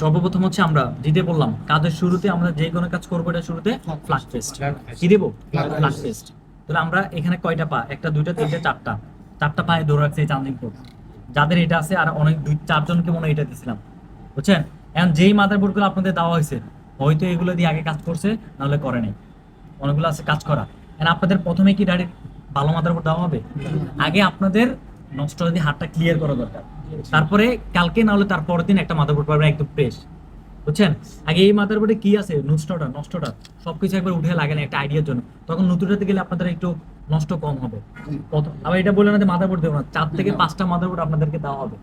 সর্বপ্রথম হচ্ছে আমরা যেটা বললাম কাজের শুরুতে আমরা যে কোনো কাজ করব এটা শুরুতে ফ্লাশ পেস্ট কি দেবো? ফ্লাশ পেস্ট তাহলে আমরা এখানে কয়টা পা? একটা দুইটা তিনটা চারটা। চারটা পায়ে ধরে রাখছে এই চান্দিং কোড যাদের এটা আছে আর অনেক দুই চারজনকে মনে এটা দিয়েছিলাম বুঝছেন? এখন যেই মাদারবোর্ডগুলো আপনাদের দেওয়া হয়েছে হয়তো এগুলো দিয়ে আগে কাজ করছে নাহলে করে নাই। অনেকগুলো আছে কাজ করা। এখন আপনাদের প্রথমে কি ডাইরেক্ট ভালো মাদার মাদারবোর্ড দেওয়া হবে? আগে আপনাদের নষ্ট যদি হাতটা ক্লিয়ার করা দরকার। তারপরে কালকে না হলে তার পরের দিন একটা মাদারবোর্ড পাবেন একদম ফ্রেশ বুঝছেন? আগে এই মাদারবোর্ডে কি আছে? নষ্টটা নষ্টটা সবকিছু একবার উঠে লাগে না একটা আইডিয়ার জন্য। তখন নতুনটাতে গেলে আপনাদের একটু নষ্ট কম হবে। আবার এটা বললেন না যে মাদারবোর্ড দেবো না চার থেকে পাঁচটা মাদারবোর্ড আপনাদেরকে দেওয়া হবে।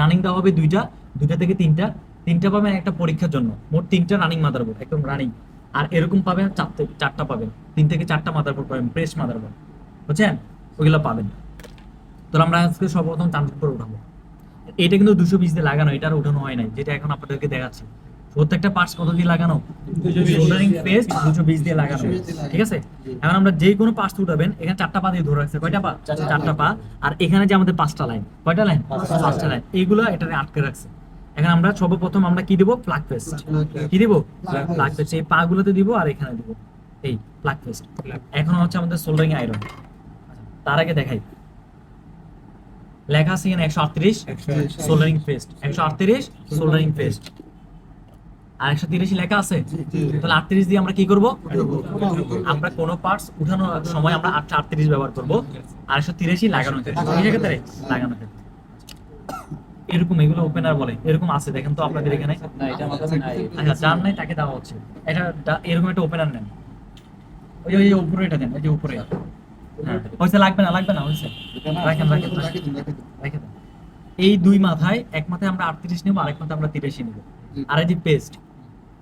রানিং দেওয়া হবে দুইটা দুইটা থেকে তিনটা। তিনটা পাবেন একটা পরীক্ষার জন্য। মোট তিনটা রানিং মাদারবোর্ড একদম রানিং আর এরকম পাবেন চার থেকে চারটা পাবেন। তিন থেকে চারটা মাদারবোর্ড পাবেন ফ্রেশ মাদারবোর্ড। বুঝছেন? ওইগুলো পাবেন। তো আমরা আজকে সর্বপ্রথম চান্দিক করে উঠাবো। এটা কিন্তু দুশো বিশ দিয়ে লাগানো এটা আর উঠানো হয় নাই যেটা এখন আপনাদেরকে দেখাচ্ছি। প্রত্যেকটা পার্টস কত দিয়ে লাগানো? সোল্ডারিং পেস্ট দুশো বিশ দিয়ে লাগানো। ঠিক আছে? এখন আমরা যে কোনো পার্টস উঠাবেন এখানে চারটা পা দিয়ে ধরে রাখছে। কয়টা পা? চারটা পা। আর এখানে যে আমাদের পাঁচটা লাইন কয়টা লাইন পাঁচটা লাইন এইগুলো এটাতে আটকে রাখছে। এখন আমরা সর্বপ্রথম আমরা কি দিব? প্লাগ পেস্ট কি দিব? প্লাগ পেস্ট এই পা গুলোতে দিব আর এখানে দিব। এই প্লাগ পেস্ট এখন হচ্ছে আমাদের সোল্ডারিং আয়রন তার আগে দেখাই। লেখা আছে এখানে একশো আটত্রিশ সোল্ডারিং পেস্ট একশো আটত্রিশ সোল্ডারিং পেস্ট আর একশো তিরিশ লেখা আছে? তাহলে আটত্রিশ দিয়ে আমরা কি করব? আমরা কোন পার্টস উঠানোর সময় আমরা আটশো আটত্রিশ ব্যবহার করব। আর একশো তিরিশই লাগানো ক্ষেত্রে। লাগানো ক্ষেত্রে। এরকম এগুলো ওপেনার বলে। এরকম আছে দেখেন তো আপনাদের এখানে। না এটা আমার কাছে নাই। আচ্ছা যার নাই তাকে দেওয়া হচ্ছে। এটা এরকম একটা ওপেনার নেন। ওই ওই উপরে এটা দেন ওই যে উপরে। হয়েছে লাগবে না লাগবে না হয়েছে রাখেন রাখেন রাখেন। এই দুই মাথায় এক মাথায় আমরা আটত্রিশ নেব আরেক মাথায় আমরা তিরাশি নেব। আর এই যে পেস্ট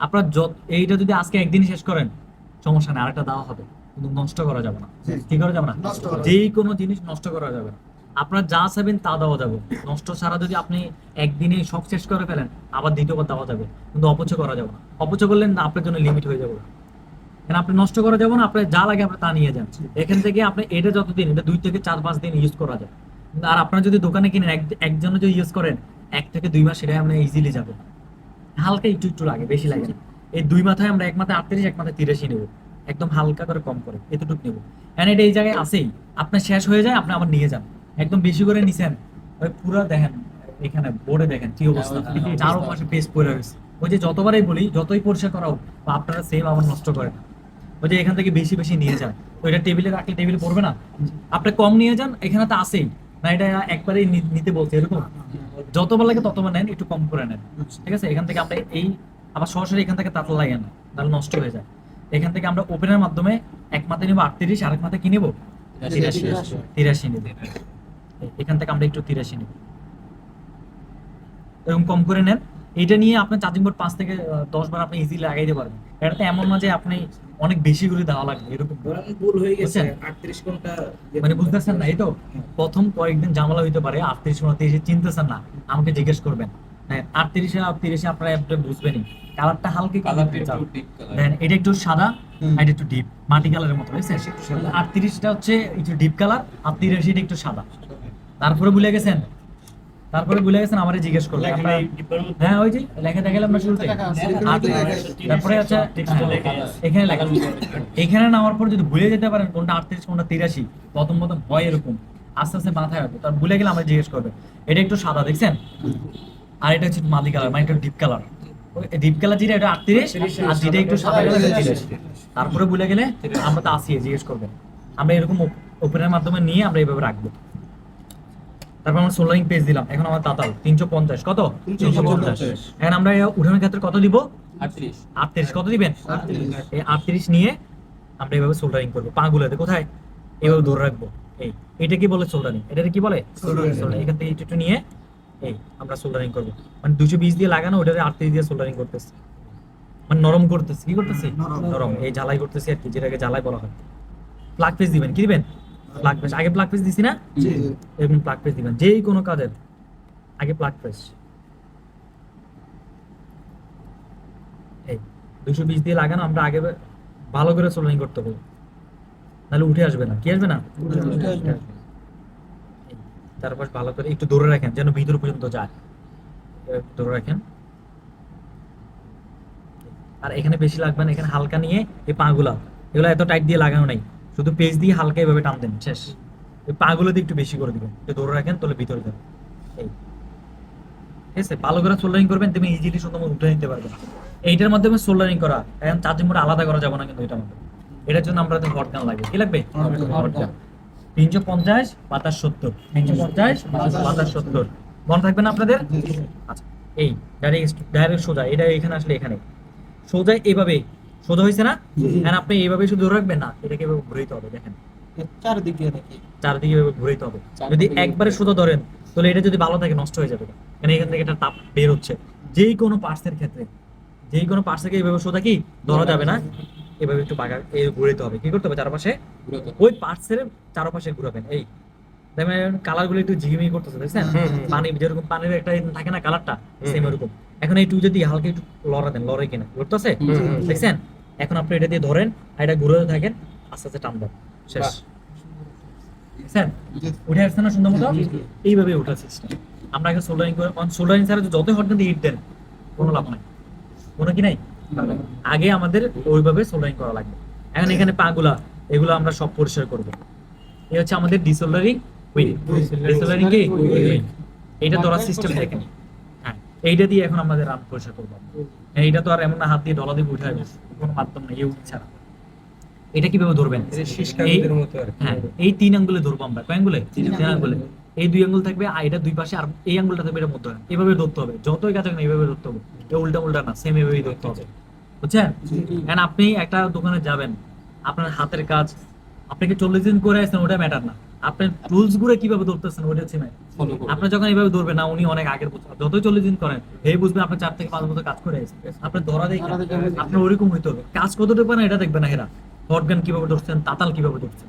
আপনার যত এইটা যদি আজকে একদিন শেষ করেন সমস্যা নেই আরেকটা দেওয়া হবে। কিন্তু নষ্ট করা যাবে না। কি করা যাবে না? নষ্ট করা যেই কোনো জিনিস নষ্ট করা যাবে না। আপনার যা চাইবেন তা দেওয়া যাবে। নষ্ট ছাড়া যদি আপনি একদিনে সব শেষ করে ফেলেন আবার দ্বিতীয়বার দেওয়া যাবে। কিন্তু অপচয় করা যাবে না। অপচয় করলেন না আপনার জন্য লিমিট হয়ে যাবে। কারণ আপনি নষ্ট করা যাবে না? আপনার যা লাগে আপনি তা নিয়ে যান। এখান থেকে আপনি এটা যতদিন এটা দুই থেকে চার পাঁচ দিন ইউজ করা যায়। আর আপনার যদি দোকানে কিনেন একজনে যদি ইউজ করেন এক থেকে দুই মাস সেটাই আমরা ইজিলি যাবে। হালকা একটু একটু লাগে বেশি লাগে না। এই দুই মাথায় আমরা এক মাথায় আটত্রিশ এক মাথায় তিরাশি নেব। একদম হালকা করে কম করে এতটুকু নেব। কারণ এটা এই জায়গায় আছেই। আপনার শেষ হয়ে যায় আপনি আবার নিয়ে যান। একদম বেশি করে নিছেন ওই পুরো দেখেন এখানে বোর্ডে দেখেন কি অবস্থা। চারো পাশে পেস্ট পড়ে রয়েছে। ওই যে যতবারই বলি যতই পরিষ্কার করা হোক আপনারা সেম আবার নষ্ট করেন ওই যে এখান থেকে বেশি বেশি নিয়ে যান। ওইটা টেবিলে রাখলে টেবিলে পড়বে না? আপনি কম নিয়ে যান এখানে তো আছেই। না এটা একবারেই নিতে বলছে এরকম? যতবার লাগে ততবার নেন একটু কম করে নেন। ঠিক আছে? এখান থেকে আমরা এই আবার সরাসরি এখান থেকে তাতলা লাগে না তাহলে নষ্ট হয়ে যায়। এখান থেকে আমরা ওপেনের মাধ্যমে এক মাথায় নিবো আটত্রিশ আরেক মাথায় কি নিবো? তিরাশি। তিরাশি নিবো। এখান থেকে আমরা একটু তিরাশি নিবো। এরকম কম করে নেন। এটা নিয়ে আপনার চার্জিং বোর্ড পাঁচ থেকে দশ বার আপনি ইজিলি লাগাইতে পারবেন। এটাতে এমন না যে আপনি অনেক বেশি করে দেওয়া লাগবে। এরকম ভুল হয়ে গেছে? 38 ঘণ্টা মানে বুঝতেছেন না? এই তো প্রথম কয়েকদিন ঝামেলা হইতে পারে আটত্রিশ উনত্রিশে চিনতেছেন না আমাকে জিজ্ঞেস করবেন। হ্যাঁ আটত্রিশে তিরিশে আপনারা একটু বুঝবেনই। কালারটা হালকা কালার দেন এটা একটু সাদা এটা একটু ডিপ মাটি কালারের মতো বুঝছেন? আটত্রিশটা হচ্ছে একটু ডিপ কালার আর তিরাশিটা একটু সাদা। তারপরে ভুলে গেছেন? তারপরে ভুলে গেছেন আমারে জিজ্ঞেস করবেন হ্যাঁ ওই যে লেখা দেখালাম না শুরুতে। তারপরে আচ্ছা হ্যাঁ, এখানে লেখা এখানে নামার পর যদি ভুলে যেতে পারেন কোনটা আটত্রিশ কোনটা তিরাশি প্রথম প্রথম হয় এরকম। আস্তে আস্তে মাথায় রাখব তার ভুলে গেলে আমরা জিজ্ঞেস করবে এটা একটু সাদা দেখছেন? আর এটা হচ্ছে মাদি কালার মানে একটু ডিপ কালার। ডিপ কালার যেটা এটা আটত্রিশ আর যেটা একটু সাদা কালার তিরাশি। তারপরে ভুলে গেলে আমরা তো আসিয়ে জিজ্ঞেস করবেন। আমরা এরকম ওপেনের মাধ্যমে নিয়ে আমরা এইভাবে রাখব। তারপর আমরা সোলারিং পেজ দিলাম। এখন আমার তাতাল তিনশো পঞ্চাশ। কত? তিনশো পঞ্চাশ। এখন আমরা উঠানের ক্ষেত্রে কত দিব? 38 আটত্রিশ। কত দিবেন? এই আটত্রিশ নিয়ে আমরা এইভাবে সোল্ডারিং করব। পা গুলোতে কোথায়? এইভাবে ধরে রাখব। এই এটা কি বলে সোল্ডারিং এটা কি বলে? এখান থেকে একটু নিয়ে এই আমরা সোল্ডারিং করব। মানে দুশো বিশ দিয়ে লাগানো ওটাতে আটত্রিশ দিয়ে সোল্ডারিং করতেছি। মানে নরম করতেছি। কি করতেছি? নরম। এই জ্বালাই করতেছি আর কি যেটাকে জ্বালাই বলা হয়। প্লাগ পেজ দিবেন। কি দিবেন? প্লাগ পেজ আগে প্লাগ পেজ দিছি না? এরকম প্লাগ পেজ দিবেন। যেই কোনো কাজের। আগে প্লাগ এই দুশো বিশ দিয়ে লাগানো আমরা আগে ভালো করে সোল্ডারিং করতে হবে। নাহলে উঠে আসবে না। কি আসবে না? তারপর ভালো করে একটু ধরে রাখেন যেন ভিতর পর্যন্ত যায়। ধরে রাখেন। আর এখানে বেশি লাগবে না এখানে হালকা নিয়ে এই পাগুলা এগুলো এত টাইট দিয়ে লাগানো নাই। শুধু পেজ দিয়ে হালকা এভাবে টান দেন শেষ। এই পাগুলো দিয়ে একটু বেশি করে দিবেন। একটু ধরে রাখেন তাহলে ভিতরে যাবে। এই। ঠিক আছে? ভালো করে সোল্ডারিং করবেন তুমি ইজিলি সুন্দর উঠে নিতে পারবেন এইটার মাধ্যমে সোল্ডারিং করা এখন চার্জিং মোড আলাদা করা যাবে না কিন্তু এটার মধ্যে। এটার জন্য আমরা হট গান লাগবে? কি লাগবে তিনশো পঞ্চাশ বাতাস সত্তর। তিনশো পঞ্চাশ বাতাস সত্তর। মনে থাকবে না আপনাদের? আচ্ছা এই ডাইরেক্ট ডাইরেক্ট সোজা। এটা এখানে আসলে এখানে। সোজা এইভাবে সোজা হয়েছে না? এখন আপনি এইভাবে শুধু রাখবেন না এটাকে এভাবে ঘুরাইতে হবে দেখেন। চারদিকে নাকি? চারদিকে এভাবে ঘুরাইতে হবে? যদি একবারে সোজা ধরেন তাহলে এটা যদি ভালো থাকে নষ্ট হয়ে যাবে। কারণ এখান থেকে একটা তাপ বের হচ্ছে। যেই কোনো পার্টসের ক্ষেত্রে যেই কোনো পার্টস থেকে এইভাবে সোজা কি ধরা যাবে না। এভাবে একটু বাঁকা এই ঘুরাইতে হবে। কি করতে হবে চারপাশে? ওই পার্টসের চারপাশে ঘুরাবেন। এই দেখবেন কালারগুলো একটু ঝিমিমি করতেছে দেখছেন পানি যেরকম পানির একটা থাকে না কালারটা সেম এরকম। এখন এইটু যদি হালকা একটু লড়া দেন লড়াই কিনা ঘুরতেছে দেখছেন? এখন আপনি এটা দিয়ে ধরেন আর এটা ঘুরে থাকেন আস্তে আস্তে টান দেন। শেষ। দেখছেন? উঠে আসছে না সুন্দর মতো? এইভাবে উঠা সিস্টেম আমরা এখন সোল্ডারিং করে সোল্ডারিং ছাড়া যত হট কিন্তু হিট দেন কোনো লাভ নাই। কোনো কি নাই? আগে আমাদের ওইভাবে সোল্ডারিং করা লাগবে। এখন এখানে পাগুলা এগুলো আমরা সব পরিষ্কার করব। এই হচ্ছে আমাদের ডিসোল্ডারিং উইল ডিসোল্ডারিং কি। এইটা ধরার সিস্টেম দেখেন। এইটা দিয়ে এখন আমাদের রান পরিষ্কার করব হ্যাঁ, এইটা তো আর এমন না হাত দিয়ে ডলা দিয়ে উঠে আসবে। কোনো মাধ্যম নেই এই ছাড়া এটা কীভাবে ধরবেন? এই হ্যাঁ এই তিন আঙ্গুলে ধরবো আমরা। কয় আঙ্গুলে? তিন আঙ্গুলে। এই দুই আঙ্গুল থাকবে আর এটা দুই পাশে আর এই আঙ্গুলটা থাকবে এটা মধ্যে। এভাবে ধরতে হবে। যতই কাছে না এইভাবে ধরতে হবে। এ উল্টা উল্টা না সেম এভাবেই ধরতে হবে। বুঝছেন? কারণ আপনি একটা দোকানে যাবেন আপনার হাতের কাজ আপনাকে চল্লিশ দিন করে আসছেন ওটা ম্যাটার না। আপনার রুলসগুলো কীভাবে ধরতেছেন ওটা হচ্ছে matter। আপনি যখন এইভাবে ধরবেন না উনি অনেক আগের বুঝবেন যতই চল্লিশ দিন করেন এই বুঝবেন আপনি চার থেকে পাঁচ বছর কাজ করে আপনার ধরা দেখে। আপনার ওইরকম হইতে হবে। কাজ কতটুকু পারেন এটা দেখবে না এরা হটগান কীভাবে ধরছেন তাতাল কীভাবে ধরছেন।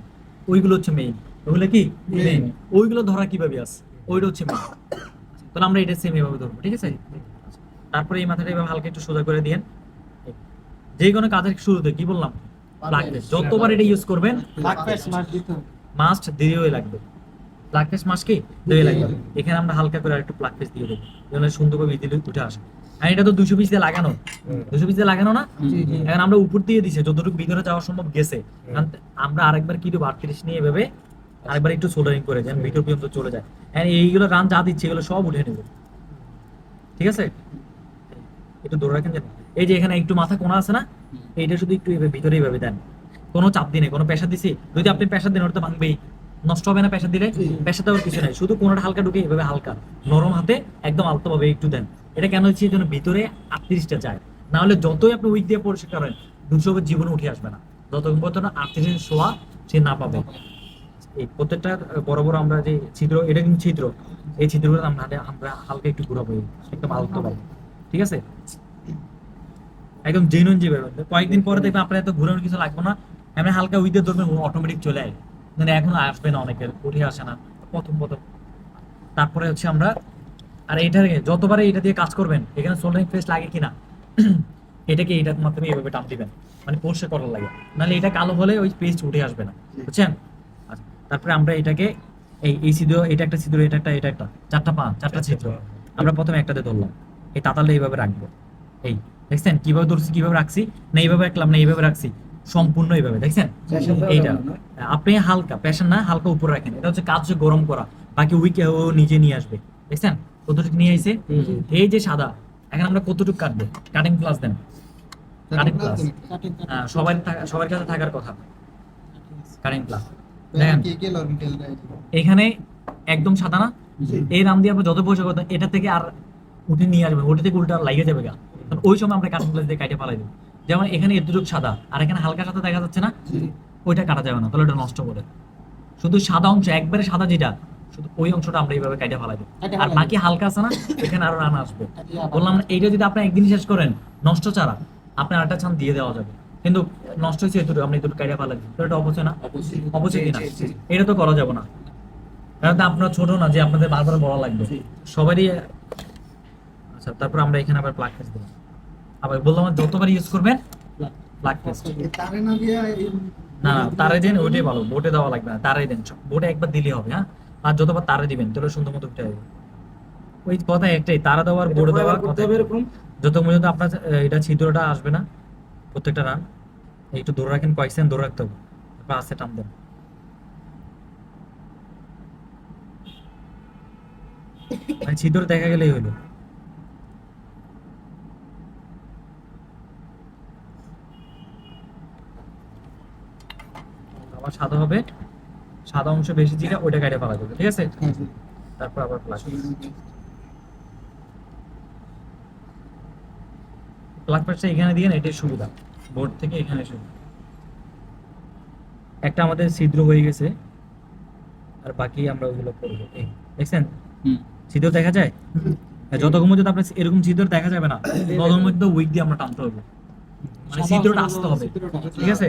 ওইগুলো হচ্ছে মেইন ওইগুলো কি? মেইন ওইগুলো ধরা কীভাবে আছে? ওইটা হচ্ছে মেইন তাহলে আমরা এটা সেম এভাবে ধরবো ঠিক আছে? তারপরে এই মাথাটা এভাবে হালকা একটু সোজা করে দিয়েন। যে কোনো কাজের শুরুতে কি বললাম? লাগবে যতবার এটা ইউজ করবেন মাস্ট দেরিও লাগবে। প্লাগ ফেস মাস্ট কি? দেরি লাগবে। এখানে আমরা হালকা করে একটু প্লাগ ফেস দিয়ে দেবো। যেন সুন্দরভাবে দিলে উঠে আসে। আর এটা তো দুশো পিস দিয়ে লাগানো। দুশো পিস দিয়ে লাগানো না। এখন আমরা উপর দিয়ে দিছি যতটুকু ভিতরে যাওয়া সম্ভব গেছে। কারণ আমরা আরেকবার কি দেবো? আটত্রিশ নিয়ে ভেবে আরেকবার একটু সোল্ডারিং করে যেন ভিতর পর্যন্ত চলে যায়। হ্যাঁ এইগুলো রান যা দিচ্ছে এগুলো সব উঠে নেবে। ঠিক আছে? একটু ধরে রাখেন যেন। এই যে এখানে একটু মাথা কোনা আছে না? এইটা শুধু একটু এভাবে ভিতরে এইভাবে দেন। কোনো চাপ দিনে কোনো প্রেশার দিছি। যদি আপনি প্রেশার দেন ওটা তো ভাঙবেই। নষ্ট হবে না প্রেশার দিলে প্রেশার দেওয়ার কিছু নাই। শুধু কোনোটা হালকা ঢুকে এভাবে হালকা। নরম হাতে একদম আলতো ভাবে একটু দেন। এটা কেন হচ্ছে যেন ভিতরে আটত্রিশটা যায়? না হলে যতই আপনি উইক দিয়ে পরিষ্কার করেন দুশো জীবনে উঠে আসবে না। যতক্ষণ পর্যন্ত আটত্রিশ শোয়া সে না পাবে। এই প্রত্যেকটা বড় বড় আমরা যে ছিদ্র এটা কিন্তু ছিদ্র। এই ছিদ্রগুলো আমরা আমরা হালকা একটু ঘুরাবো একদম আলতো ভাবে। ঠিক আছে? একদম জেনুইন যে ব্যাপার কয়েকদিন পরে দেখবেন আপনার এত ঘুরানোর কিছু লাগবে না। এমনি হালকা উইথে ধরবেন অটোমেটিক চলে আয়। মানে এখন আসবে না অনেকের উঠে আসে না। প্রথম প্রথম। তারপরে হচ্ছে আমরা আর এটা যতবারে এটা দিয়ে কাজ করবেন এখানে সোল্ডারিং ফেস লাগে কিনা এটাকে এটার মাধ্যমে এভাবে টান দিবেন। মানে পরিষ্কার করার লাগে। নাহলে এটা কালো হলে ওই পেস্ট উঠে আসবে না। বুঝছেন? আচ্ছা তারপরে আমরা এটাকে এই এই ছিদ্র এটা একটা ছিদ্র এটা একটা এটা একটা চারটা পা চারটা ছিদ্র। আমরা প্রথমে একটাতে ধরলাম। এই তাতালে এইভাবে রাখব। এই দেখছেন? কীভাবে ধরছি কীভাবে রাখছি? না এইভাবে রাখলাম না এইভাবে রাখছি। সম্পূর্ণ এইভাবে দেখছেন? এইটা। আপনি হালকা প্যাশন না হালকা উপরে রাখেন। এটা হচ্ছে কাজ গরম করা বাকি উইকে ও নিজে নিয়ে আসবে দেখছেন? কতটুকু নিয়ে আইছে? এই যে সাদা এখন আমরা কতটুকু কাটবো? কাটিং প্লাস দেন। Cutting plus cutting. সবার সবার কাছে থাকার কথা। কাটিং প্লাস দেখেন। এখানে একদম সাদা না? এই নাম দিয়ে আপনি যত পয়সা করতেন এটা থেকে আর উঠে নিয়ে আসবে ওটা থেকে উল্টা লাগিয়ে যাবে গা। ওই সময় আমরা কাটিং প্লাস দিয়ে কাটে পালাই দেবো। যেমন এখানে এতটুকু সাদা আর এখানে হালকা সাদা দেখা যাচ্ছে না ওইটা কাটা যাবে না তাহলে ওটা নষ্ট করে। শুধু সাদা অংশ একবারে সাদা যেটা শুধু ওই অংশটা আমরা এইভাবে কাটে ফেলাই দেবো। আর বাকি হালকা আছে না এখানে আরও রান আসবে। বললাম না, এইটা যদি আপনি একদিন শেষ করেন নষ্ট ছাড়া আপনি আরেকটা ছান দিয়ে দেওয়া যাবে। কিন্তু নষ্ট হয়েছে এতটুকু আপনি এতটুকু কাইটে ফেলাই দিন এটা অবশ্যই না? অবশ্যই। কিনা এটা তো করা যাবে না। কারণ তো আপনার ছোট না যে আপনাদের বারবার বলা লাগবে। সবারই আচ্ছা তারপর আমরা এখানে আবার প্লাগ ফেস দিলাম। আবার বললাম যতবার ইউজ করবেন প্লাগ ফেস তারে না দিয়ে না তারে দেন ওইটাই ভালো বোটে দেওয়া লাগবে না তারাই দেন বোটে একবার দিলে হবে হ্যাঁ? আর যতবার তারে দিবেন তাহলে সুন্দর মতো উঠে আসবে ওই কথা একটাই তারা দেওয়ার বোর্ডে দেওয়ার কথা। যত পর্যন্ত আপনার এটা ছিদ্রটা আসবে না প্রত্যেকটা রান একটু ধরে রাখেন কয়েক সেকেন্ড ধরে রাখতে হবে। তারপর আস্তে টান দেন। মানে ছিদ্র দেখা গেলেই হলো সাদা হবে সাদা অংশ বেশি দিলে ওইটা কাটে পালা যাবে ঠিক আছে? হ্যাঁ, তারপর আবার প্লাগ প্লাগ প্যাচটা এখানে দিয়ে না এটাই সুবিধা। বোর্ড থেকে এখানে সুবিধা একটা আমাদের ছিদ্র হয়ে গেছে আর বাকি আমরা ওগুলো করব। এই দেখছেন? ছিদ্র দেখা যায়? যতক্ষণ পর্যন্ত আপনার এরকম ছিদ্র দেখা যাবে না। ততক্ষণ মধ্যে উইক দিয়ে আমরা টানতে হবে মানে ছিদ্রটা আসতে হবে ঠিক আছে?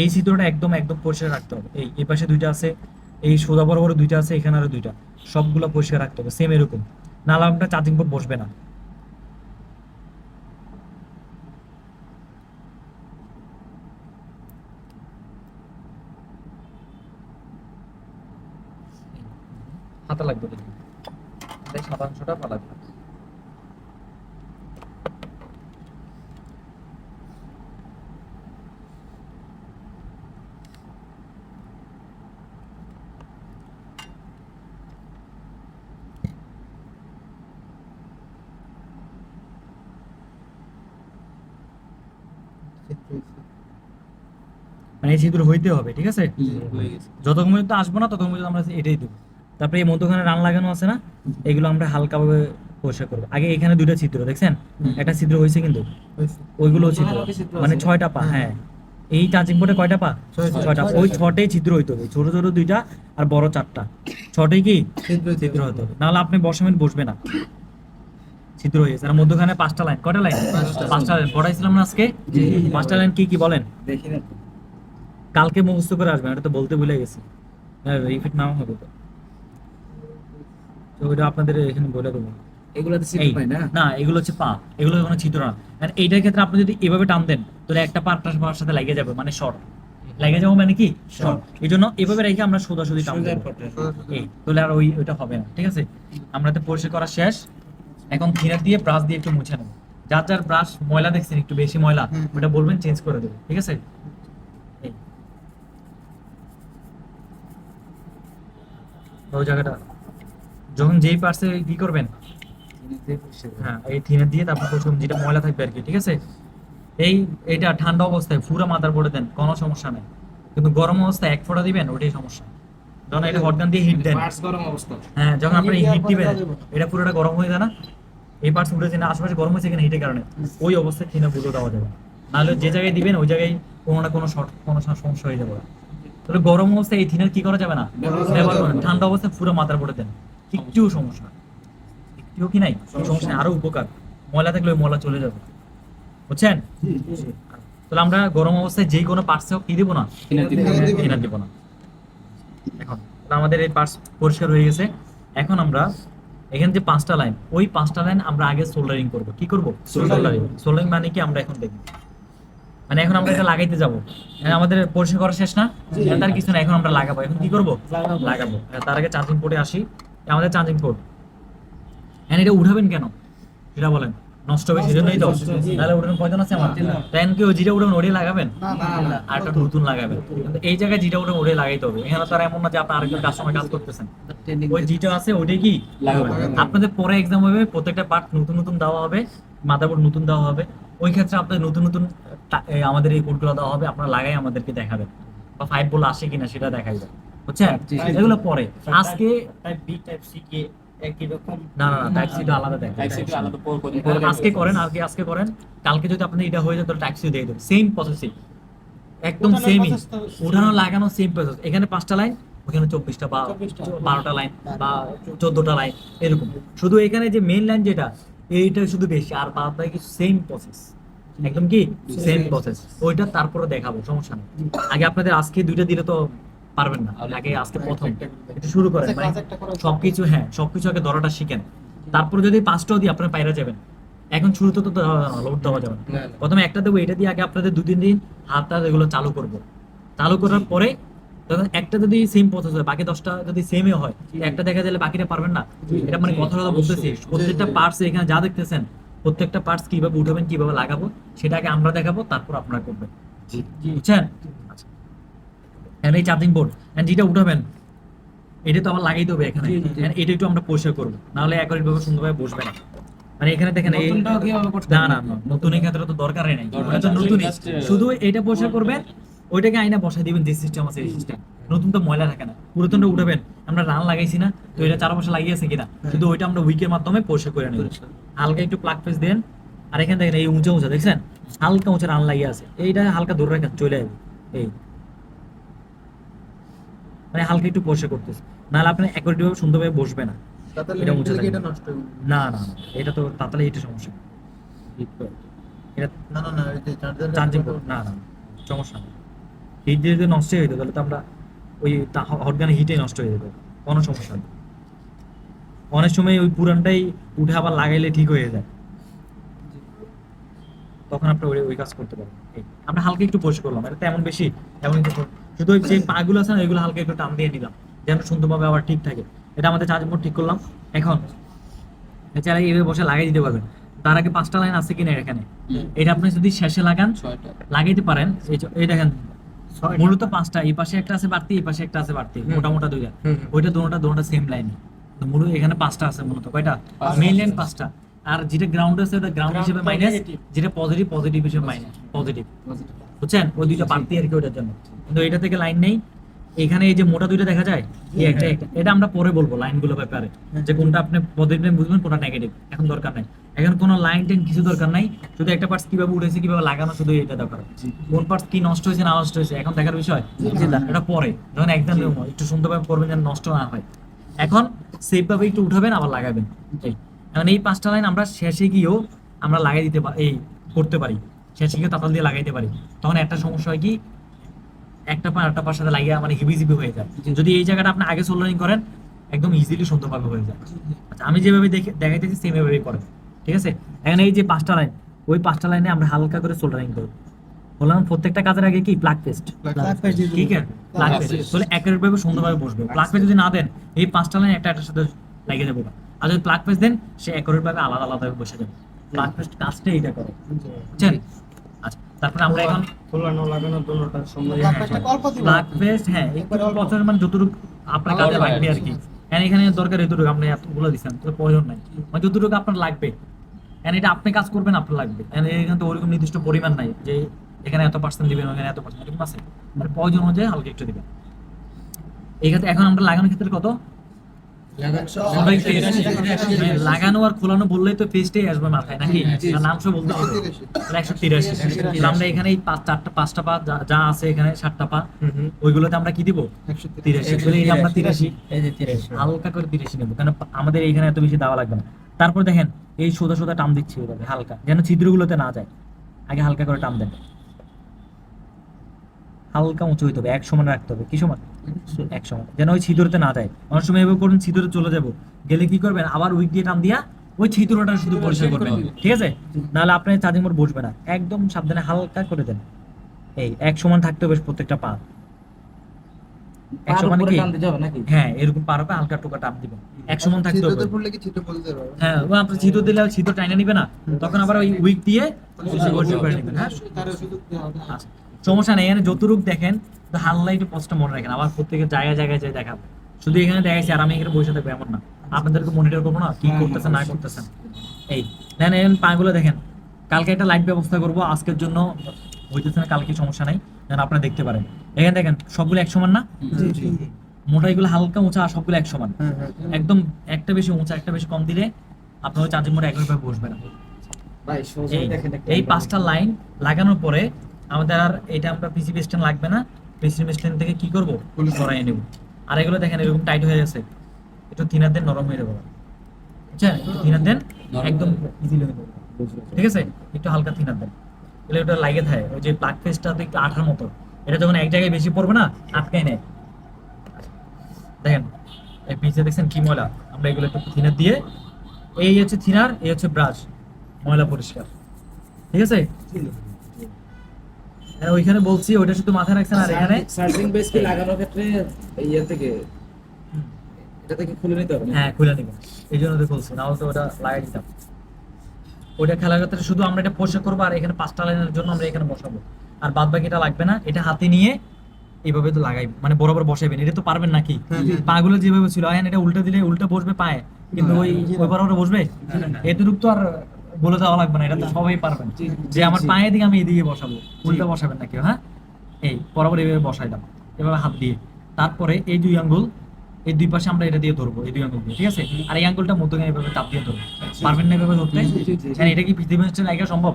এই ছিদ্রটা একদম একদম পরিষ্কার রাখতে হবে। এই এই পাশে দুইটা আছে এই সোজা বড় বড় দুইটা আছে এখানে আরও দুইটা। সবগুলো পরিষ্কার রাখতে হবে সেম এরকম। নাহলে আপনার চার্জিং পোর্ট বসবে না। হাতা লাগবে সাদা অংশটা মানে এই ছিদ্র হইতে হবে ঠিক আছে? যতক্ষণ পর্যন্ত আসব না ততক্ষণ পর্যন্ত আমরা এটাই দেবো। তারপরে এই মধ্যখানে রান লাগানো আছে না এগুলো আমরা হালকাভাবে পরিষ্কার করব। আগে এখানে দুইটা ছিদ্র দেখছেন? একটা ছিদ্র হয়েছে কিন্তু ওইগুলো ছিদ্র। মানে ছয়টা পা হ্যাঁ। এই চার্জিং বোর্ডে কয়টা পা? ছয়টা। ওই ছটাই ছিদ্র হইতে হবে ছোট ছোট দুইটা আর বড় চারটা। ছটাই কি? ছিদ্র। হতে হবে। নাহলে আপনি বসবেন বসবে না। ছিদ্র হয়ে গেছে। আর মধ্যখানে পাঁচটা লাইন কয়টা লাইন? পাঁচটা। লাইন। পড়াইছিলাম না আজকে? পাঁচটা লাইন কি কি বলেন? দেখি না। কালকে মুখস্থ করে আসবেন এটা তো বলতে ভুলে গেছি। রিপিট নাও হবে তো। তো ওইটা আপনাদের এখানে বলে দেবো। এগুলাতে সিট এই, পাই না? না এগুলো হচ্ছে পা এগুলো কোনো ছিদ্র না। আর এইটার ক্ষেত্রে আপনি যদি এভাবে টান দেন তাহলে একটা পা পার সাথে লেগে যাবে মানে শর্ট লেগে যাব মানে কি? শর্ট এই জন্য এভাবে রেখে আমরা সোজা টান দেবো। এই তাহলে আর ওই ওইটা হবে না ঠিক আছে? আমরা তো পরিষ্কার করা শেষ। এখন থিনার দিয়ে ব্রাশ দিয়ে একটু মুছে নেব। যার যার ব্রাশ ময়লা দেখছেন একটু বেশি ময়লা ওটা বলবেন চেঞ্জ করে দেবো ঠিক আছে এই। ওই জায়গাটা। যখন যেই পার্সে কি করবেন। হ্যাঁ এই থিনের দিয়ে তারপর প্রথম যেটা ময়লা থাকবে আর কি ঠিক আছে? এই এটা ঠান্ডা অবস্থায় পুরো মাথার পরে দেন কোনো সমস্যা নেই। কিন্তু গরম অবস্থায় এক ফোঁটা দিবেন ওটাই সমস্যা। যখন এটা দিয়ে হিট দেন। হ্যাঁ যখন আপনি হিট দিবেন এটা পুরোটা গরম হয়ে যায় না। এই পার্টস উঠেছে না আশেপাশে গরম হয়েছে কিনা হিটের কারণে। ওই অবস্থায় থিনে পুরো দেওয়া যাবে। নাহলে যে জায়গায় দিবেন ওই জায়গায় কোনো না কোনো শর্ট কোনো সমস্যা হয়ে যাবে। তাহলে গরম অবস্থায় এই থিনের কি করা যাবে না? ব্যবহার করা ব্যবহার যাবে করেন ঠান্ডা অবস্থায় পুরো মাথার পরে দেন। একটুও সমস্যা একটুও কি নাই? সমস্যা নেই আরও উপকার। ময়লা থাকলে ওই ময়লা চলে যাবে। বুঝছেন? তাহলে আমরা গরম অবস্থায় যেই কোনো পার্টস কি দিব না? Thinner দিব। না। থিনার দিব না। এখন তাহলে আমাদের এই পার্টস পরিষ্কার হয়ে গেছে। এখন আমরা এখানে যে পাঁচটা লাইন ওই পাঁচটা লাইন আমরা আগে সোল্ডারিং করব। কি করব। সোল্ডারিং সোল্ডারিং মানে কি? আমরা এখন দেখব। মানে এখন আমরা এটা লাগাইতে যাব। আমাদের পরিষ্কার করা শেষ না। তার কিছু না এখন আমরা লাগাবো। এখন কি করব? লাগাবো। হ্যাঁ, তার আগে চার্জিং পোর্টে আসি। এই আমাদের চার্জিং পোর্ট এখন এটা উঠাবেন কেন? সেটা বলেন। নষ্ট হবে সেজন্যই তো। তাহলে উঠানোর প্রয়োজন আছে আমার? তাই কি ওই লাগাবেন। আর একটা নতুন লাগাবেন। কিন্তু এই জায়গায় যেটা ওটা ওটাই লাগাইতে হবে। এখানে তো আর এমন না যে আপনি আরেকজন কাস্টমার কাজ করতেছেন। ওই যেটা আছে ওটাই কি? লাগাবেন। আপনাদের পরে এক্সাম হবে প্রত্যেকটা পার্ট নতুন নতুন দেওয়া হবে মাদারবোর্ড নতুন দেওয়া হবে। ওই ক্ষেত্রে আপনাদের নতুন নতুন আমাদের এই কোডগুলো দেওয়া হবে আপনারা লাগাই আমাদেরকে দেখাবেন। বা ফাইভ বল আসে কিনা সেটা দেখাই যাবে বুঝছেন। এগুলো পরে। আজকে টাইপ বি টাইপ সি কে না না আলাদা আলাদা আজকে করেন আজকে আজকে করেন। কালকে যদি আপনাদের এটা হয়ে যায় তাহলে ট্যাক্সি দিয়ে দেবেন। সেম প্রসেসিং একদম সেমই উঠানো লাগানো সেম প্রসেস এখানে পাঁচটা লাইন ওখানে চব্বিশটা বা বারোটা লাইন বা চোদ্দটা লাইন এরকম। শুধু এখানে যে মেন লাইন যেটা এইটা শুধু বেশি আর বাদ বাকি কিছু সেম প্রসেস একদম কি? সেম প্রসেস ওইটা তারপরে দেখাবো সমস্যা নেই। আগে আপনাদের আজকে দুইটা দিলে তো পারবেন না। আগে আজকে প্রথম। একটু শুরু করেন আচ্ছা, মানে। সবকিছু হ্যাঁ সবকিছু আগে ধরাটা শিখেন তারপর যদি পাঁচটাও দিই আপনারা পাইরা যাবেন। এখন শুরুতে তো লোড দেওয়া যাবে না। প্রথমে একটা দেবো এটা দিয়ে আগে আপনাদের দু তিন দিন হাতটা এগুলো চালু করব। চালু করার পরে তখন একটা যদি সেম প্রসেস হয় বাকি দশটা যদি সেমে হয় একটা দেখা গেলে বাকিটা পারবেন না। এটা মানে কথা কথা বলতেছি। প্রত্যেকটা পার্টস এখানে যা দেখতেছেন প্রত্যেকটা পার্টস কীভাবে উঠাবেন কীভাবে লাগাবো সেটা আগে আমরা দেখাবো তারপর আপনারা করবেন। বুঝছেন? আচ্ছা। এখন এই চার্জিং বোর্ড যেটা উঠাবেন এটা তো আবার লাগাইতে হবে এখানে। এটা একটু আমরা পরিষ্কার করব। নাহলে একই ভাবে সুন্দরভাবে বসবে না। মানে এখানে দেখেন এই না না নতুন এই ক্ষেত্রে তো দরকারই নাই। নতুনই। Uh, শুধু এটা পরিষ্কার করবেন ওইটাকে আইনা বসাই দিবেন যে সিস্টেম আছে এই সিস্টেম নতুন তো ময়লা থাকে না। পুরাতনটা উঠাবেন আমরা রান লাগাইছি না তো এটা চার বছর লাগিয়েছে কিনা? শুধু ওইটা আমরা উইকের মাধ্যমে পরিষ্কার করে নেব হালকা একটু প্লাগ পেস দেন আর এখানে দেখেন এই উঁচা উঁচা দেখছেন? হালকা উঁচা রান লাগিয়ে আছে। এইটা হালকা ধরে রাখেন চলে যাবে এই। মানে হালকা একটু পরিষ্কার করতেছে। নাহলে আপনি একটি ভাবে সুন্দরভাবে বসবে না। এটা নষ্ট না না না, এটা তো তাড়াতাড়ি এটা সমস্যা। এটা না না না চার্জিং না না সমস্যা নেই হিট দিয়ে যদি নষ্ট হয়ে যেত তাহলে তো আমরা ওই হটগানে হিটে নষ্ট হয়ে যেত। কোনো সমস্যা নেই। অনেক সময় ওই পুরানটাই উঠে আবার লাগাইলে ঠিক হয়ে যায়। তখন আপনি ওই ওই কাজ করতে পারবেন আমরা হালকা একটু পরিষ্কার করলাম। এটা তেমন বেশি এমন কিছু শুধু ওই যে পাগুলো আছে না ওইগুলো হালকা একটু টান দিয়ে নিলাম। যেন সুন্দরভাবে আবার ঠিক থাকে। এটা আমাদের চার্জ বোর্ড ঠিক করলাম। এখন এছাড়া এইভাবে বসে লাগাই দিতে পারবেন। তার আগে পাঁচটা লাইন আছে কিনা এখানে? এটা আপনি যদি শেষে লাগান লাগাইতে পারেন। এই দেখেন মূলত পাঁচটা। এই পাশে একটা আছে বাড়তি এই পাশে একটা আছে বাড়তি। মোটা মোটা দুইটা। ওইটা দুটোটা দুটোটা সেম লাইন তো মূলত এখানে পাঁচটা আছে মূলত। কয়টা? মেইন লাইন পাঁচটা। আর যেটা গ্রাউন্ড আছে ওটা গ্রাউন্ড হিসেবে মাইনাস যেটা পজিটিভ পজিটিভ হিসেবে মাইনাস পজিটিভ বুঝছেন? ওই দুইটা বাড়তি আর কি ওইটার জন্য। কিন্তু এটা থেকে লাইন নেই। এখানে এই যে মোটা দুইটা দেখা যায়? এই একটা একটা। এটা আমরা পরে বলব লাইনগুলো ব্যাপারে। যে কোনটা আপনি পজিটিভ বুঝবেন কোনটা নেগেটিভ এখন দরকার নাই। এখন কোনো লাইন টেন কিছু দরকার নাই। শুধু একটা পার্টস কীভাবে উঠেছে কীভাবে লাগানো শুধু এটা দরকার। কোন পার্টস কি নষ্ট হয়েছে না নষ্ট হয়েছে এখন দেখার বিষয়? এটা পরে। যখন একদম একটু সুন্দরভাবে করবেন যেন নষ্ট না হয়। এখন সেফ ভাবে একটু উঠাবেন আবার লাগাবেন। এখন এই পাঁচটা লাইন আমরা শেষে গিয়েও আমরা লাগাই দিতে পারি এই করতে পারি। শেষে গিয়ে তাতাল দিয়ে লাগাইতে পারি। তখন একটা সমস্যা হয় কি একটা পা একটা পার সাথে লাগিয়ে মানে হিবি জিবি হয়ে যায়। যদি এই জায়গাটা আপনি আগে সোল্ডারিং করেন একদম ইজিলি সুন্দরভাবে হয়ে যায়। আচ্ছা আমি যেভাবে দেখে দেখাইতেছি সেম এভাবেই করেন। ঠিক আছে? এখন এই যে পাঁচটা লাইন ওই পাঁচটা লাইনে আমরা হালকা করে সোল্ডারিং করব বললাম প্রত্যেকটা কাজের আগে কি? প্লাগ পেস্ট ঠিক আছে? প্লাগ পেস্ট তাহলে একের ভাবে সুন্দরভাবে বসবে প্লাগ পেস্ট যদি না দেন এই পাঁচটা লাইন একটা একটার সাথে লাগিয়ে দেবো। আর যদি প্লাগ পেস্ট দেন সে একরের ভাবে আলাদা আলাদা বসে যাবে। প্লাগ পেস্ট কাজটা এইটা করে। বুঝছেন? তারপরে আমরা এখন লাগানো দুটোটার সময়। প্লাগ পেস্ট হ্যাঁ একটু বছর মানে যতটুকু আপনার কাজে লাগবে আর কি। হ্যাঁ এখানে দরকার এতটুকু আপনি এতগুলো দিচ্ছেন তো প্রয়োজন নাই। মানে যতটুকু আপনার লাগবে। এটা আপনি কাজ করবেন আপনার লাগবে। এখানে তো ওরকম নির্দিষ্ট পরিমাণ নাই যে এখানে এত পার্সেন্ট দিবেন ওখানে এত পার্সেন্ট এরকম আছে। মানে প্রয়োজন অনুযায়ী হালকা একটু দিবেন। এই ক্ষেত্রে এখন আমরা লাগানোর ক্ষেত্রে কত আমরা এই face- মানে লাগানো আর খোলানো বললেই তো পেস্টেই আসবে মাথায় নাকি? নাম সব বলতে হবে একশো তিরাশি। আমরা এখানে এই পাঁচ চারটা পাঁচটা পা যা- আছে এখানে সাতটা পা ওইগুলোতে আমরা কি দিব? তিরাশি। আমরা তিরাশি। হালকা করে তিরাশি নেব কারণ আমাদের এখানে এত বেশি দেওয়া লাগবে না। তারপর দেখেন এই সোজা সোজা টান দিচ্ছি হালকা যেন ছিদ্রগুলোতে না যায়। আগে হালকা করে টান দেন। হালকা উঁচু হইতে হবে এক সমান রাখতে হবে। কি সমান? এক সমান। যেন ওই ছিদ্রতে না যায়। অনেক সময় এভাবে করুন ছিদ্রে চলে যাব। গেলে কি করবেন? আবার উইক দিয়ে টান দিয়া ওই ছিদ্রটা শুধু পরিষ্কার করবেন। ঠিক আছে? নাহলে আপনার চার্জিং মোড বসবে না। একদম সাবধানে হালকা করে দেন। এই এক সমান থাকতে হবে প্রত্যেকটা পা। এক সমান কি? টান দিতে হবে নাকি? হ্যাঁ এরকম পার হবে হালকা টোকা টান দিবেন। এক সমান থাকতে হবে। ছিদ্রতে পড়লে কি ছিদ্র বলতে পারব হ্যাঁ ও আপনি ছিদ্র দিলে ছিদ্র টাইনা নিবে না। তখন আবার ওই উইক দিয়ে পরিষ্কার করে নেবেন হ্যাঁ? সমস্যা নেই এখানে যতটুক দেখেন তো হাল্লা একটু পোস্টটা মনে রাখেন। আবার প্রত্যেকের জায়গায় জায়গায় যাই দেখাবো শুধু এখানে দেখাইছি আর আমি এখানে বসে থাকব এমন না। আপনাদেরকে মনিটর করব না কি করতেছেন না করতেছেন। এই দেন এই পাগুলো দেখেন। কালকে একটা লাইট ব্যবস্থা করব আজকের জন্য হইতেছে না কালকে সমস্যা নাই। যেন আপনারা দেখতে পারেন। এখানে দেখেন সবগুলো এক সমান না মোটাইগুলো হালকা উঁচা আর সবগুলো এক সমান একদম একটা বেশি উঁচা একটা বেশি কম দিলে আপনার ওই চার্জিং মোড একভাবে বসবে না। এই পাঁচটা লাইন লাগানোর পরে আমাদের আর এটা আমরা পিসিবি স্ট্যান্ড লাগবে না। পিসিবি স্ট্যান্ড থেকে কি করব? সরাই নেব। আর এগুলো দেখেন এরকম টাইট হয়ে গেছে। একটু থিনার দেন নরম হয়ে যাবে বুঝছেন? একটু থিনার দেন একদম ইজিলি হয়ে যাবে। ঠিক আছে? একটু হালকা থিনার দেন। এগুলো ওটা লাগে থাকে। ওই যে প্লাগ ফেসটা তো একটু আঠার মতো। এটা যখন এক জায়গায় বেশি পড়বে না আটকায় নেয়। দেখেন এই পিছে দেখছেন কি ময়লা? আমরা এগুলো একটু থিনার দিয়ে এই হচ্ছে থিনার এই হচ্ছে ব্রাশ ময়লা পরিষ্কার। ঠিক আছে। হ্যাঁ, ওইখানে বলছি ওটা শুধু মাথায় রাখছেন আর এখানে চার্জিং বেস কি লাগানোর ক্ষেত্রে ইয়ে থেকে এটা থেকে খুলে নিতে হবে হ্যাঁ খুলে নিবেন এই জন্য তো খুলছি নাহলে তো ওটা লাগাই দিতাম। ওইটা খেলার ক্ষেত্রে শুধু আমরা এটা পরিষ্কার করব আর এখানে পাঁচটা লাইনের জন্য আমরা এখানে বসাবো। আর বাদ বাকিটা লাগবে না এটা হাতে নিয়ে এইভাবে তো লাগাই মানে বরাবর বসাইবেন। এটা তো পারবেন নাকি? পাগুলো যেভাবে ছিল হ্যাঁ এটা উল্টে দিলে উল্টে বসবে পায়ে কিন্তু ওই ওই বরাবর বসবে? এতটুকু তো আর বলে দেওয়া লাগবে না এটা তো সবাই পারবেন। যে আমার পায়ে দিকে আমি এদিকে বসাবো উল্টে বসাবেন নাকি হ্যাঁ? এই বরাবর এইভাবে বসাইলাম এভাবে হাত দিয়ে। তারপরে এই দুই আঙ্গুল এই দুই পাশে আমরা এটা দিয়ে ধরবো এই দুই আঙ্গুল দিয়ে ঠিক আছে? আর এই আঙ্গুলটা মধ্যখানে এভাবে চাপ দিয়ে ধরবো। পারবেন না এভাবে ধরতে? হ্যাঁ এটা কি পৃথিবীর লাগা সম্ভব?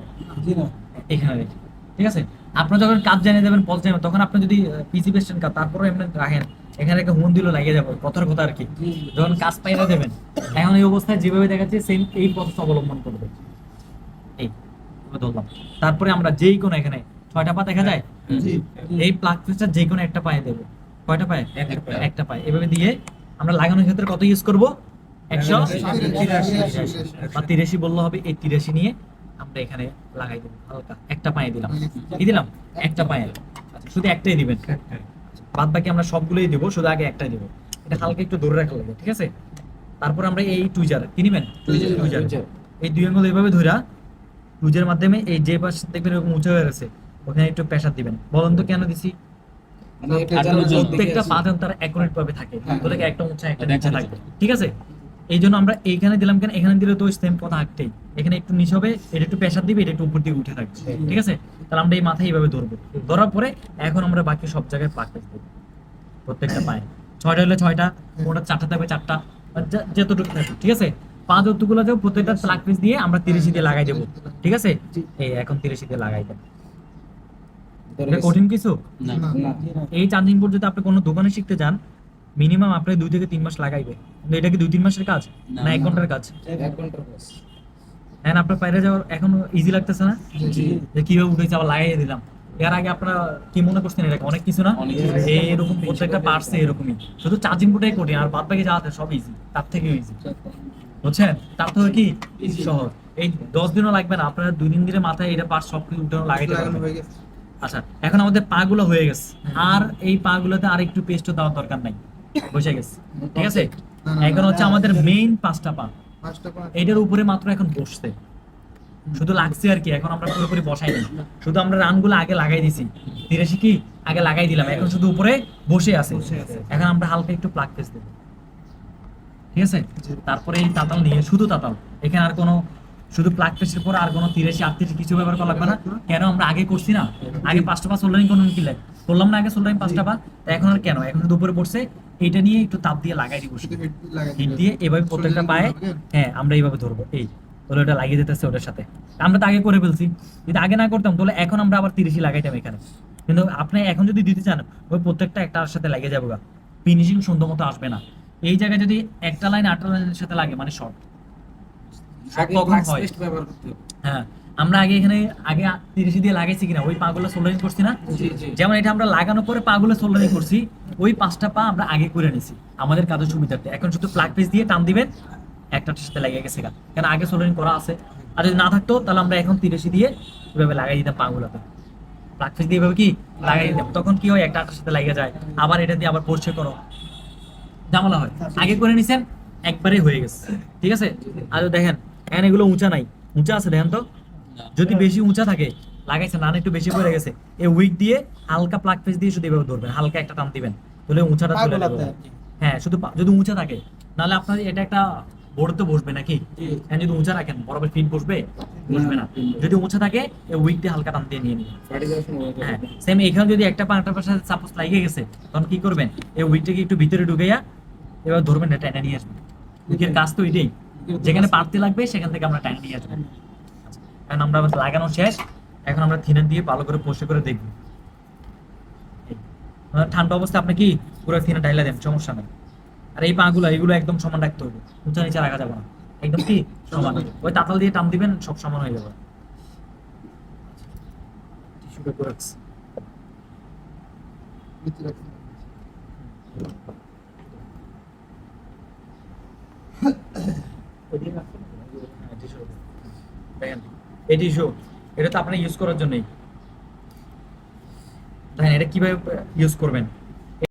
এখানে রেখে ঠিক আছে? আপনার যখন কাজ জানিয়ে দেবেন পথ জানেন তখন আপনি যদি পিসি পেস্টেন কাজ তারপরে এমনি রাখেন এখানে একটা হুন দিল লাগিয়ে যাবে কথার কথা আর কি। যখন কাজ পাইরা দেবেন এখন এই অবস্থায় যেভাবে দেখাচ্ছে সেম এই পথ অবলম্বন করবে। এভাবে ধরলাম। তারপরে আমরা যেই কোনো এখানে ছয়টা পা দেখা যায়? এই প্লাগ পিসটা যে কোনো একটা পায়ে দেবো। কয়টা পায়ে? একটা পায়ে। এভাবে দিয়ে আমরা লাগানোর ক্ষেত্রে কত ইউজ করব? একশো বা তিরাশি বললে হবে এই তিরাশি নিয়ে আমরা এখানে লাগাই দেবো হালকা। একটা পায়ে দিলাম। কি দিলাম? একটা পায়ে। আচ্ছা শুধু একটাই দিবেন? বাদ বাকি আমরা সবগুলোই দিব শুধু আগে একটাই দিব। এটা হালকা একটু দূরে রাখা লাগবে ঠিক আছে? তারপর আমরা এই টুইজার কি নিবেন? টুইজার। এই দুই আঙ্গুল এইভাবে ধরা টুইজার মাধ্যমে এই যে পাশ দেখবেন এরকম উঁচু হয়ে গেছে ওখানে একটু প্রেসার দিবেন। বলুন তো কেন দিছি? মানে প্রত্যেকটা তার অ্যাকুরেট ভাবে থাকে। হ্যাঁ। তোদেরকে একটা উঁচা একটা নিচে থাকবে ঠিক আছে? এই জন্য আমরা এইখানে দিলাম কেন? এখানে দিলে তো সেম কথা এখানে একটু নিচ হবে এটা একটু প্রেসার দিবে এটা একটু উপর দিকে উঠে থাকবে। ঠিক আছে? তাহলে আমরা এই মাথায় এইভাবে ধরবো। ধরার পরে এখন আমরা বাকি সব জায়গায় দেবো প্রত্যেকটা পায়ে। ছয়টা হলে ছয়টা কোনটা চারটা। থাকবে চারটা যতটুকু থাকবে ঠিক আছে? পা যতগুলো যাবে প্রত্যেকটা প্লাক পিস দিয়ে আমরা তিরিশি দিয়ে লাগাই দেবো ঠিক আছে। এই এখন তিরিশি দিয়ে লাগাই দেবো। এটা কঠিন কিছু। এই চার্জিং বোর্ড যদি আপনি কোনো দোকানে শিখতে যান মিনিমাম আপনি দুই থেকে তিন মাস লাগাইবে। এটা কি দুই তিন মাসের কাজ? না এক ঘণ্টার কাজ? এক ঘণ্টার কাজ। হ্যাঁ আপনার বাইরে যাওয়ার এখন ইজি লাগতেছে না? যে কীভাবে উঠেছে আবার লাগাই দিলাম। এর আগে আপনারা কি মনে করছেন এটাকে? অনেক কিছু না? এরকম প্রত্যেকটা পার্টসে এরকমই। শুধু চার্জিং বোর্ডটাই কঠিন আর বাদ বাকি যা আছে সব ইজি তার থেকে ইজি বুঝছেন? তার থেকে কি? সহজ। এই দশ দিনও লাগবে না আপনারা দুই দিন দিনে মাথায় এটা পার্ট সব কিছু উঠানো লাগাইতে পারবেন। হয়ে গেছে। আচ্ছা এখন আমাদের পা গুলো হয়ে গেছে। আর এই পা গুলোতে আর একটু পেস্ট দেওয়ার দরকার নাই। বসে গেছে। ঠিক আছে? এখন হচ্ছে আমাদের মেইন পাঁচটা পা এটার উপরে মাত্র এখন বসছে। শুধু লাগছে আর কি এখন আমরা পুরোপুরি বসাই নি শুধু আমরা রানগুলো আগে লাগাই দিছি। তিরাশি কি? আগে লাগাই দিলাম। এখন শুধু উপরে বসে আছে। এখন আমরা হালকা একটু প্লাগ পেস্ট দেবো। ঠিক আছে? তারপরে এই তাতাল নিয়ে, শুধু তাতাল। এখানে আর কোনো, শুধু প্লাগ পেস্টের পর আর কোনো তিরাশি, আটত্রিশ কিছু ব্যবহার করা লাগবে না। কেন? আমরা আগে করছি না। আগে পাঁচটা পা সোল্ডারিং করুন কি লাগে? করলাম না আগে সোল্ডারিং পাঁচটা পা এখন আর কেন? এখন উপরে পড়ছে। এইটা নিয়ে একটু তাপ দিয়ে লাগাই দিব হিট দিয়ে এভাবে প্রত্যেকটা পায়ে হ্যাঁ আমরা এইভাবে ধরবো। এই, তাহলে ওটা লাগিয়ে দিতেছে ওটার সাথে। আমরা তো আগে করে ফেলছি। যদি আগে না করতাম, তাহলে এখন আমরা আবার তিরিশি লাগাইতাম এখানে। কিন্তু আপনি এখন যদি দিতে চান, ওই প্রত্যেকটা একটার সাথে লাগিয়ে যাবে ফিনিশিং সুন্দর মতো আসবে না। এই জায়গায় যদি একটা লাইন আটটা লাইনের সাথে লাগে মানে শর্ট আগে কখন হয়? হ্যাঁ আমরা আগে এখানে আগে তিরিশি দিয়ে লাগাইছি কিনা ওই পাগুলো সোল্ডারিং করছি না? যেমন এটা আমরা লাগানোর পরে পাগুলো সোল্ডারিং করছি ওই পাঁচটা পা আমরা আগে করে নিছি আমাদের কাজের সুবিধার্থে। এখন শুধু প্লাগ পিস দিয়ে টান দিবেন একটা সাথে লাগিয়ে গেছে গা। কেন আগে সোল্ডারিং করা আছে। আর যদি না থাকতো তাহলে আমরা এখন তিরাশি দিয়ে এভাবে লাগাই দিতাম পাগুলোতে। প্লাগ পিস দিয়ে এভাবে কি? লাগাই দিতাম। তখন কি হয় একটা সাথে লাগিয়ে যায়। আবার এটা দিয়ে আবার পরিষ্কার করো। ঝামেলা হয়। আগে করে নিছেন একবারে হয়ে গেছে। ঠিক আছে? আর দেখেন এখন এগুলো উঁচা নাই। উঁচা আছে দেখেন তো? যদি বেশি উঁচা থাকে লাগাইছে না একটু বেশি পড়ে গেছে। এই উইক দিয়ে হালকা প্লাগ পেজ দিয়ে শুধু এভাবে ধরবেন হালকা একটা টান দিবেন। তাহলে উঁচাটা চলে যাবে। হ্যাঁ শুধু যদি উঁচা থাকে নাহলে আপনার এটা একটা বোর্ডতে বসবে নাকি? হ্যাঁ যদি উঁচা রাখেন বরাবর ফিট বসবে বসবে না। যদি উঁচা থাকে এই উইক দিয়ে হালকা টান দিয়ে নিয়ে ফার্টিলাইজেশন হয়ে সেম এখানে যদি একটা পা পাশে সাপোজ লাগিয়ে গেছে তখন কি করবেন? এই উইকটাকে একটু ভিতরে ঢুকাইয়া এবার ধরবেন না, টেনে নিয়ে আসবেন উইকের কাজ তো এটাই। যেখানে পারতে লাগবে, সেখান থেকে আমরা টেনে নিয়ে আসব। কারণ আমরা লাগানো শেষ। এখন আমরা থিনার দিয়ে ভালো করে পোষে করে দেখব। ঠান্ডা অবস্থা, আপনি কি পুরো থিনা ডাইলা দেন? সমস্যা নেই। আর এই পাগুলো, এগুলো একদম সমান রাখতে হবে। উঁচা নিচে রাখা যাবে না। একদম কি? সমান। ওই তাতাল দিয়ে টান দিবেন, সব সমান হয়ে যাবে। টিস্যু পেপার রাখছি ভিতরে রাখতে হবে। হ্যাঁ, tissue। দেখেন এই টিস্যু এটা তো আপনি ইউজ করার জন্যই। এটা কীভাবে ইউজ করবেন?